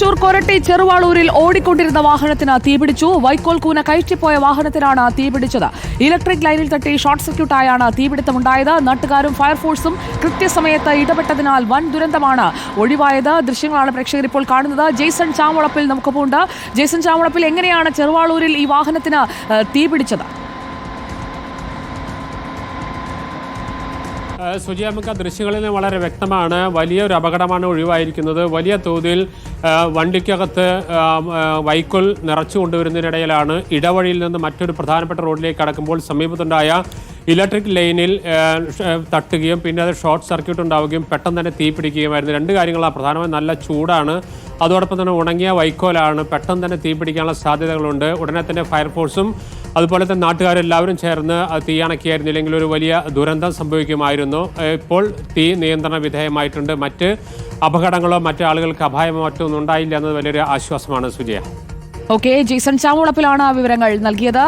തൃശൂർ കൊരട്ടി ചെറുവാളൂരിൽ ഓടിക്കൊണ്ടിരുന്ന വാഹനത്തിന് തീപിടിച്ചു. വൈക്കോൽ കൂന കയറ്റിപ്പോയ വാഹനത്തിനാണ് തീപിടിച്ചത്. ഇലക്ട്രിക് ലൈനിൽ തട്ടി ഷോർട്ട് സർക്യൂട്ടായാണ് തീപിടുത്തമുണ്ടായത്. നാട്ടുകാരും ഫയർഫോഴ്സും കൃത്യസമയത്ത് ഇടപെട്ടതിനാൽ വൻ ദുരന്തമാണ് ഒഴിവായത്. ദൃശ്യങ്ങളാണ് പ്രേക്ഷകർ ഇപ്പോൾ കാണുന്നത്. ജെയ്സൺ ചാമുളപ്പിൽ നമുക്കൊപ്പമുണ്ട് ജെയ്സൺ ചാമുളപ്പിൽ എങ്ങനെയാണ് ചെറുവാളൂരിൽ ഈ വാഹനത്തിന് തീപിടിച്ചത്? സുജി നമുക്ക് ആ ദൃശ്യങ്ങളിൽ വളരെ വ്യക്തമാണ്. വലിയൊരു അപകടമാണ് ഒഴിവായിരിക്കുന്നത്. വലിയ തോതിൽ വണ്ടിക്കകത്ത് വൈക്കുൽ നിറച്ചു കൊണ്ടുവരുന്നതിനിടയിലാണ് ഇടവഴിയിൽ നിന്ന് മറ്റൊരു പ്രധാനപ്പെട്ട റോഡിലേക്ക് കടക്കുമ്പോൾ സമീപത്തുണ്ടായ ഇലക്ട്രിക് ലൈനിൽ തട്ടുകയും പിന്നെ അത് ഷോർട്ട് സർക്യൂട്ട് ഉണ്ടാവുകയും പെട്ടെന്ന് തന്നെ തീ പിടിക്കുകയുമായിരുന്നു. രണ്ട് കാര്യങ്ങളാണ് പ്രധാനമായും നല്ല ചൂടാണ്. അതോടൊപ്പം തന്നെ ഉണങ്ങിയ വൈക്കോലാണ് പെട്ടെന്ന് തന്നെ തീ പിടിക്കാനുള്ള സാധ്യതകളുണ്ട്. ഉടനെ തന്നെ ഫയർഫോഴ്സും അതുപോലെ തന്നെ നാട്ടുകാരെല്ലാവരും ചേർന്ന് തീയണക്കിയായിരുന്നു ഇല്ലെങ്കിൽ ഒരു വലിയ ദുരന്തം സംഭവിക്കുമായിരുന്നു. ഇപ്പോൾ തീ നിയന്ത്രണ വിധേയമായിട്ടുണ്ട്. മറ്റ് അപകടങ്ങളോ മറ്റു ആളുകൾക്ക് അഭായമോ മറ്റോ ഒന്നും ഉണ്ടായില്ല എന്നത് വലിയൊരു ആശ്വാസമാണ് സുജയ. ഓക്കെ ജീസൺ ആ വിവരങ്ങൾ നൽകിയത്.